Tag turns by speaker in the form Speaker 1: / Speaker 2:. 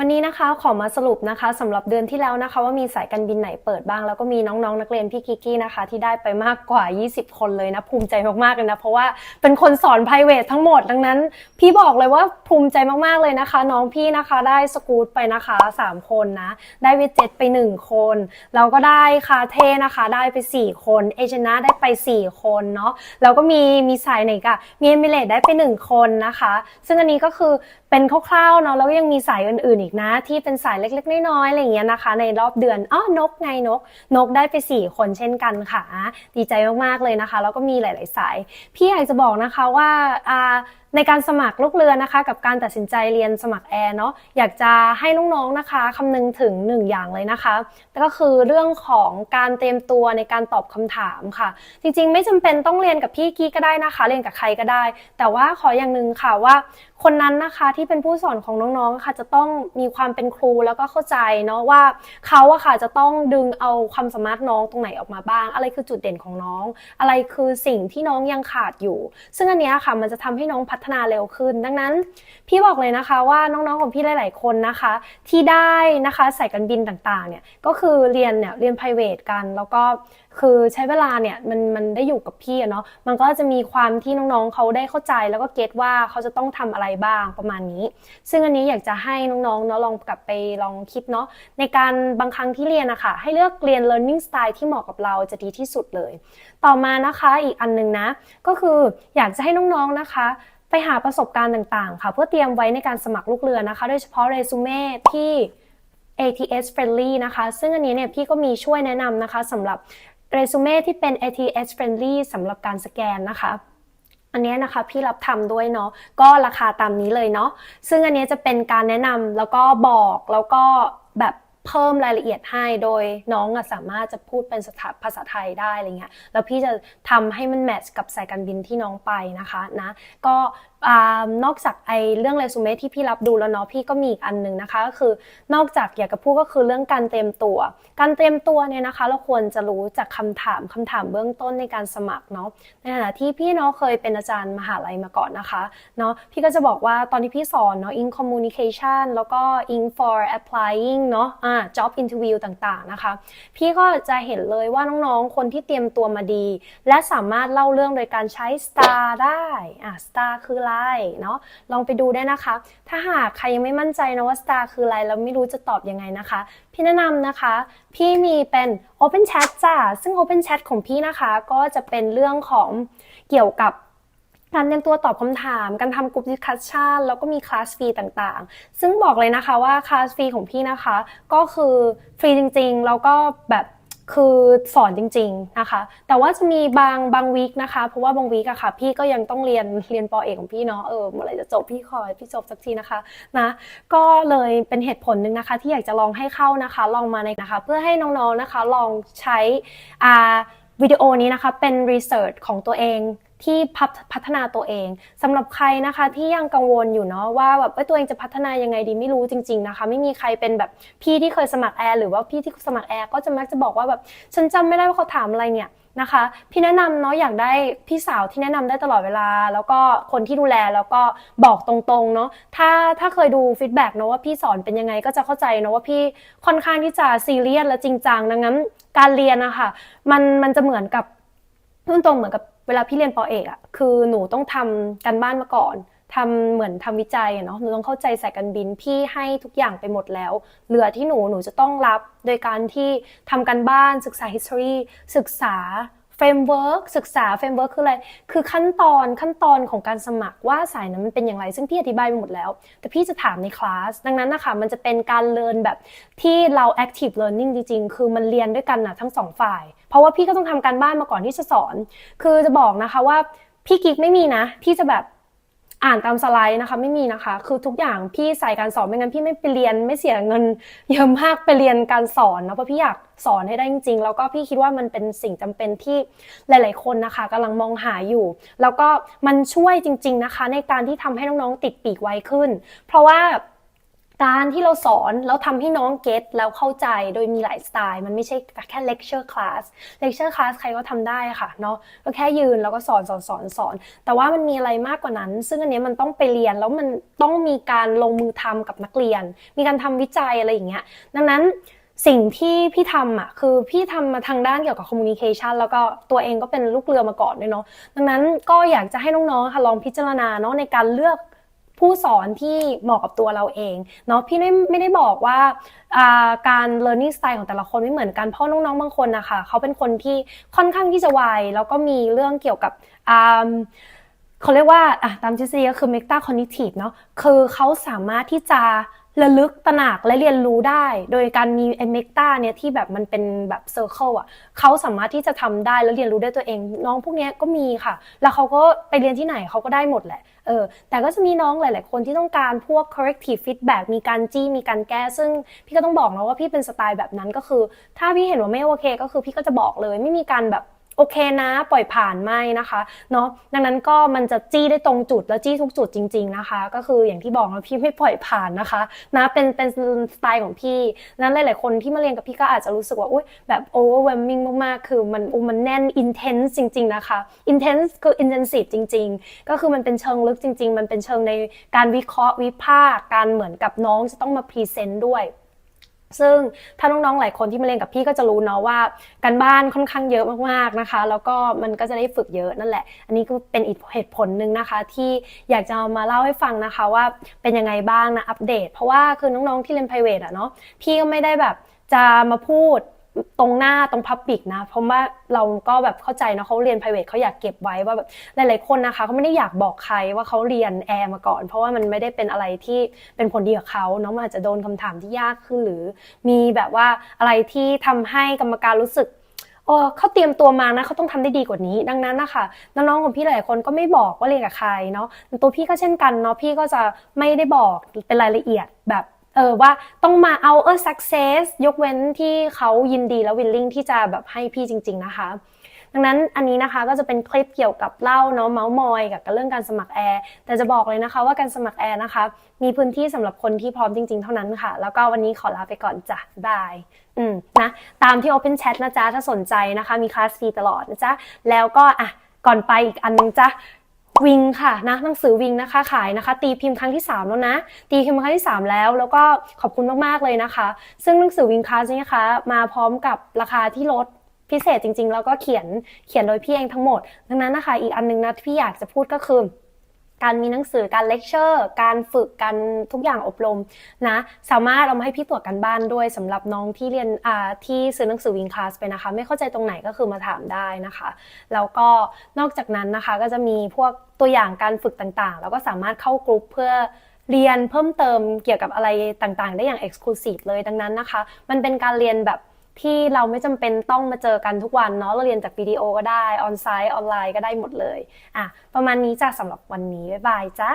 Speaker 1: วันนี้นะคะขอมาสรุปนะคะสำหรับเดือนที่แล้วนะคะ ว่ามีสายการบินไหนเปิดบ้าง แล้วก็มีน้องๆนักเรียนพี่กิกกี้นะคะ ที่ได้ไปมากกว่า 20 คนเลยนะ ภูมิใจมากๆเลยนะเพราะว่าเป็นคนสอน p r i v a t ทั้งหมดดังนั้น พี่บอกเลยว่าภูมิใจมากๆเลยนะคะ น้องพี่นะคะได้สกูตไปนะคะ 3 คนนะ ได้วจเจ็ตไป 1 คนแล้วก็ได้คาเทนะคะ ได้ไป 4 คนเอเจนาได้ไป 4 คนเนาะแล้วก็มีมีสายไหนกะมีเอมิเลตได้ไป 1 คนนะคะ ซึ่งอันนี้ก็คือเป็นคร่าวๆเนาะแล้วก็ยังมีสายอื่นๆอีกนะ ที่เป็นสายเล็กๆ น้อยๆอะไรอย่างเงี้ยนะคะ ในรอบเดือนอ๋อนกไงนก นกได้ไป 4 คนเช่นกันค่ะ ดีใจมากๆเลยนะคะ แล้วก็มีหลาย ๆ สาย พี่อยากจะบอกนะคะว่าอ่าในการสมัครลูกเรือนะคะ กับการตัดสินใจเรียนสมัครแอร์เนาะอยากจะให้น้องๆนะคะคำนึงถึงหนึ่งอย่างเลยนะคะก็คือเรื่องของการเตรียมตัวในการตอบคำถามค่ะ จริงๆ ไม่จำเป็นต้องเรียนกับพี่กี้ก็ได้นะคะ เรียนกับใครก็ได้ แต่ว่าขออย่างหนึ่งค่ะว่า คนนั้นนะคะที่เป็นผู้สอนของน้องๆค่ะ จะต้องมีความเป็นครูแล้วก็เข้าใจเนาะว่าเขาอะค่ะจะต้องดึงเอาความสามารถน้องตรงไหนออกมาบ้าง อะไรคือจุดเด่นของน้อง อะไรคือสิ่งที่น้องยังขาดอยู่ ซึ่งอันนี้ค่ะมันจะทำให้น้องพัฒนาเร็วขึ้น ดังนั้น พี่บอกเลยนะคะว่าน้องๆของพี่หลาย ๆ คนนะคะ ที่ได้นะคะสายการบินต่างๆเนี่ยก็คือเรียนเนี่ยเรียน private กันแล้วก็ คือใช้เวลาเนี่ยมันมันได้อยู่กับพี่เนาะมันก็จะมีความที่น้องๆเขาได้เข้าใจแล้วก็เก็ตว่าเขาจะต้องทำอะไรบ้างประมาณนี้ ซึ่งอันนี้อยากจะให้น้องๆเนาะลองกลับไปลองคิดเนาะในการบางครั้งที่เรียนนะคะให้เลือกเรียน learning style ที่เหมาะกับเราจะดีที่สุดเลย ต่อมานะคะอีกอันหนึงนะ ก็คืออยากจะให้น้องๆนะคะไปหาประสบการณ์ต่างๆ ค่ะ เพื่อเตรียมไว้ในการสมัครลูกเรือนะคะ โดยเฉพาะเรซูเม่ที่ ATS friendly นะคะ ซึ่งอันนี้เนี่ยพี่ก็มีช่วยแนะนำนะคะสำหรับ เรซูเม่ที่เป็น ATS friendly สำหรับการสแกนนะคะอันนี้นะคะพี่รับทำด้วยเนาะก็ราคาตามนี้เลยเนาะซึ่งอันนี้จะเป็นการแนะนำแล้วก็บอกแล้วก็แบบเพิ่มรายละเอียดให้โดยน้องอะสามารถจะพูดเป็นภาษาไทยได้อะไรเงี้ยแล้วพี่จะทำให้มันแมทช์กับสายการบินที่น้องไปนะคะนะก็ อนอกจากไอเรื่องเรซูเม่ที่พี่รับดูแล้วเนาะพี่ก็มีอีกอันหนึงนะคะก็คือนอกจากอยากจะพูดก็คือเรื่องการเตรียมตัว การเตรียมตัวเนี่ยนะคะ เราควรจะรู้จากคำถามคำถามเบื้องต้นในการสมัครเนาะในฐานะที่พี่เนาะเคยเป็นอาจารย์มหาลัยมาก่อนนะคะเนาะพี่ก็จะบอกว่าตอนที่พี่สอนเนาะ in communication แล้วก็ in for applying เนาะอ่า job interview ต่างๆนะคะ พี่ก็จะเห็นเลยว่าน้องๆ คนที่เตรียมตัวมาดี และสามารถเล่าเรื่องโดยการใช้ star ได้อ่า star คืออะไรเนาะลองไปดูได้นะคะ ถ้าหากใครยังไม่มั่นใจนะว่า star คืออะไรแล้วไม่รู้จะตอบยังไงนะคะ พี่แนะนำนะคะ พี่มีเป็น open chat จ้าซึ่ง open chat ของพี่นะคะก็จะเป็นเรื่องของเกี่ยวกับการเตรียมตัวตอบคำถาม การทำกลุ่มดิสคัชชันแล้วก็มีคลาสฟรีต่างๆ ซึ่งบอกเลยนะคะว่าคลาสฟรีของพี่นะคะ ก็คือฟรีจริงๆ แล้วก็แบบ คือสอนจริง ๆนะคะ แต่ว่าจะมีบางบางวีคนะคะ เพราะว่าบางวีคอะค่ะ พี่ก็ยังต้องเรียนเรียนปอเอกของพี่เนาะเออเมื่อไหร่จะจบพี่คอยพี่จบสักทีนะคะนะก็เลยเป็นเหตุผลหนึ่งนะคะ ที่อยากจะลองให้เข้านะคะ ลองมาในนะคะ เพื่อให้น้องๆนะคะ ลองใช้อ่าวิดีโอนี้นะคะเป็นรีเสิร์ชของตัวเอง ที่พัฒพฒนาตัวเองสำหรับใครนะคะที่ยังกังวลอยู่เนาะว่าแบบตัวเองจะพัฒนายังไงดีไม่รู้จริง ๆนะคะ ไม่มีใครเป็นแบบพี่ที่เคยสมัครแอร์หรือว่าพี่ที่สมัครแอร์ก็จะมักจะบอกว่าแบบฉันจำไม่ได้ว่าเขาถามอะไรเนี่ยนะคะพี่แนะนำเนาะอยากได้พี่สาวที่แนะนำได้ตลอดเวลา แล้วก็คนที่ดูแลแล้วก็บอกตรงๆเนาะถ้าถ้าเคยดูฟีดแบ็กเนาะว่าพี่สอนเป็นยังไงก็จะเข้าใจเนาะว่าพี่ค่อนข้างที่จะซีเรียสและจริงจังดังนั้น การเรียนนะคะมันมันจะเหมือนกับพูดตรงเหมือนกับ เวลาพี่เรียนปอเอกอะคือหนูต้องทำการบ้านมาก่อนทำเหมือนทำวิจัยอะเนาะหนูต้องเข้าใจสายการบินพี่ให้ทุกอย่างไปหมดแล้ว เหลือที่หนูหนูจะต้องรับโดยการที่ทำการบ้านศึกษา history ศึกษาเฟรมเวิร์กศึกษาเฟรมเวิร์กคืออะไร คือขั้นตอนขั้นตอนของการสมัครว่าสายนั้นมันเป็นอย่างไร ซึ่งพี่อธิบายไปหมดแล้ว แต่พี่จะถามในคลาส ดังนั้นนะคะมันจะเป็นการเรียนแบบที่เรา active learning จริงๆ คือมันเรียนด้วยกันนะทั้งสองฝ่าย เพราะว่าพี่ก็ต้องทำการบ้านมาก่อนที่จะสอน คือจะบอกนะคะว่าพี่กิ๊กไม่มีนะ ที่จะแบบอ่านตามสไลด์นะคะไม่มีนะคะ คือทุกอย่างพี่ใส่การสอนไม่งั้นพี่ไม่ไปเรียนไม่เสียเงินเยอะมากไปเรียนการสอนนะเพราะพี่อยากสอนให้ได้จริงๆ แล้วก็พี่คิดว่ามันเป็นสิ่งจำเป็นที่หลาย ๆ คนนะคะกำลังมองหาอยู่ แล้วก็มันช่วยจริง ๆนะคะ ในการที่ทำให้น้องๆติดปีกไวขึ้น เพราะว่า การที่เราสอนแล้วทำให้น้องเก็ตแล้วเข้าใจโดยมีหลายสไตล์ มันไม่ใช่แค่ lecture class lecture class ใครก็ทำได้ค่ะเนาะก็แค่ยืนแล้วก็สอนสอนสอนสอน แต่ว่ามันมีอะไรมากกว่านั้น ซึ่งอันนี้มันต้องไปเรียนแล้วมันต้องมีการลงมือทำกับนักเรียน มีการทำวิจัยอะไรอย่างเงี้ยดังนั้นสิ่งที่พี่ทำอะคือพี่ทำมาทางด้านเกี่ยวกับ communication แล้วก็ตัวเองก็เป็นลูกเรือมาก่อนด้วยเนาะดังนั้นก็อยากจะให้น้องๆค่ะลองพิจารณาเนาะในการเลือก ผู้สอนที่เหมาะกับตัวเราเองเนาะพี่ไม่ไม่ได้บอกว่าการ learning style ของแต่ละคนไม่เหมือนกันเพราะน้องๆบางคนนะคะเขาเป็นคนที่ค่อนข้างที่จะไวแล้วก็มีเรื่องเกี่ยวกับเขาเรียกว่าตามทฤษฎีก็คือ meta cognitive เนาะคือเขาสามารถที่จะ ระลึกตระหนักและเรียนรู้ได้ โดยการมีไอ้ meta เนี่ยที่แบบมันเป็นแบบ circle อะเขาสามารถที่จะทำได้แล้วเรียนรู้ได้ตัวเอง น้องพวกนี้ก็มีค่ะ แล้วเขาก็ไปเรียนที่ไหนเขาก็ได้หมดแหละเออแต่ก็จะมีน้องหลาย ๆ คนที่ต้องการพวก corrective feedback มีการจี้มีการแก้ ซึ่งพี่ก็ต้องบอกนะว่าพี่เป็นสไตล์แบบนั้นก็คือ ถ้าพี่เห็นว่าไม่โอเค ก็คือพี่ก็จะบอกเลยไม่มีการแบบ โอเคนะปล่อยผ่านไม่นะคะเนาะดังนั้นก็มันจะจี้ได้ตรงจุดและจี้ทุกจุดจริง ๆนะคะ ก็คืออย่างที่บอกนะพี่ไม่ปล่อยผ่านนะคะนะเป็นเป็นสไตล์ของพี่นั้นหลายๆคนที่มาเรียนกับพี่ก็อาจจะรู้สึกว่าอุ้ยแบบ overwhelming มากๆ คือมันอุมันแน่น intense จริง ๆ นะคะ intense คือ intensive จริง ๆ ก็คือมันเป็นเชิงลึกจริง ๆ มันเป็นเชิงในการวิเคราะห์วิพากษ์การเหมือนกับน้องจะต้องมาพรีเซนต์ด้วย ซึ่งถ้าน้องๆ หลายคนที่มาเรียนกับพี่ก็จะรู้เนาะว่าการบ้านค่อนข้างเยอะมากๆนะคะ แล้วก็มันก็จะได้ฝึกเยอะนั่นแหละ อันนี้ก็เป็นอีกเหตุผลหนึ่งนะคะ ที่อยากจะเอามาเล่าให้ฟังนะคะว่าเป็นยังไงบ้างนะอัปเดต เพราะว่าคือน้องๆที่เรียน private อะเนาะพี่ก็ไม่ได้แบบจะมาพูด ตรงหน้าตรงพับปิกนะ เพราะว่าเราก็แบบเข้าใจนะเขาเรียน private เขาอยากเก็บไว้ว่าแบบหลายๆคนนะคะเขาไม่ได้อยากบอกใครว่าเขาเรียนแอร์มาก่อน เพราะว่ามันไม่ได้เป็นอะไรที่เป็นผลดีกับเขาเนาะมันอาจจะโดนคำถามที่ยากขึ้นหรือ มีแบบว่าอะไรที่ทำให้กรรมการรู้สึกเออเขาเตรียมตัวมานะเขาต้องทำได้ดีกว่านี้ ดังนั้นนะคะน้องๆของพี่หลายคนก็ไม่บอกว่าเรียนกับใครเนาะตัวพี่ก็เช่นกันเนาะพี่ก็จะไม่ได้บอกเป็นรายละเอียดแบบ เออว่าต้องมาเอาเออ success ยกเว้นที่เขายินดีแล้ว willing ที่จะแบบให้พี่จริง ๆ นะคะ ดังนั้นอันนี้นะคะก็จะเป็นคลิปเกี่ยวกับเล่าเนาะเมาส์มอยกับเรื่องการสมัครแอร์แต่จะบอกเลยนะคะว่าการสมัครแอร์นะคะ มีพื้นที่สำหรับคนที่พร้อมจริง ๆ เท่านั้นค่ะ แล้วก็วันนี้ขอลาไปก่อนจ้ะบายอืมนะตามที่ Open Chat นะจ๊ะถ้าสนใจนะคะ มีคลาสฟรีตลอดนะจ๊ะแล้วก็อะก่อนไปอีกอันนึงจ้ะ วิงค่ะนะหนังสือวิงนะคะขายนะคะ ตีพิมพ์ครั้งที่ 3 แล้วนะ ตีพิมพ์ครั้งที่ 3 แล้ว แล้วก็ขอบคุณมากๆเลยนะคะ ซึ่งหนังสือวิงคาสนี้นะคะมาพร้อมกับราคาที่ลดพิเศษจริง ๆ แล้วก็เขียนเขียนโดยพี่เองทั้งหมด ดังนั้นนะคะ อีกอันนึงนะที่พี่อยากจะพูดก็คือ การมีหนังสือการเลคเชอร์ การฝึกการทุกอย่างอบรมนะ สามารถเอามาให้พี่ตรวจกันบ้านด้วยสำหรับน้องที่เรียนที่ซื้อหนังสือวิงคลาสไปนะคะ ไม่เข้าใจตรงไหนก็คือมาถามได้นะคะ แล้วก็นอกจากนั้นนะคะก็จะมีพวกตัวอย่างการฝึกต่างๆ แล้วก็สามารถเข้ากลุ่มเพื่อเรียนเพิ่มเติมเกี่ยวกับอะไรต่างๆ ได้อย่าง Exclusive เลยดังนั้นนะคะ มันเป็นการเรียนแบบ ที่เราไม่จำเป็นต้องมาเจอกันทุกวันเนาะเราเรียนจากวิดีโอก็ได้ออนไซต์ออนไลน์ก็ได้หมดเลยอะประมาณนี้จ้าสำหรับวันนี้บ๊ายบายจ้า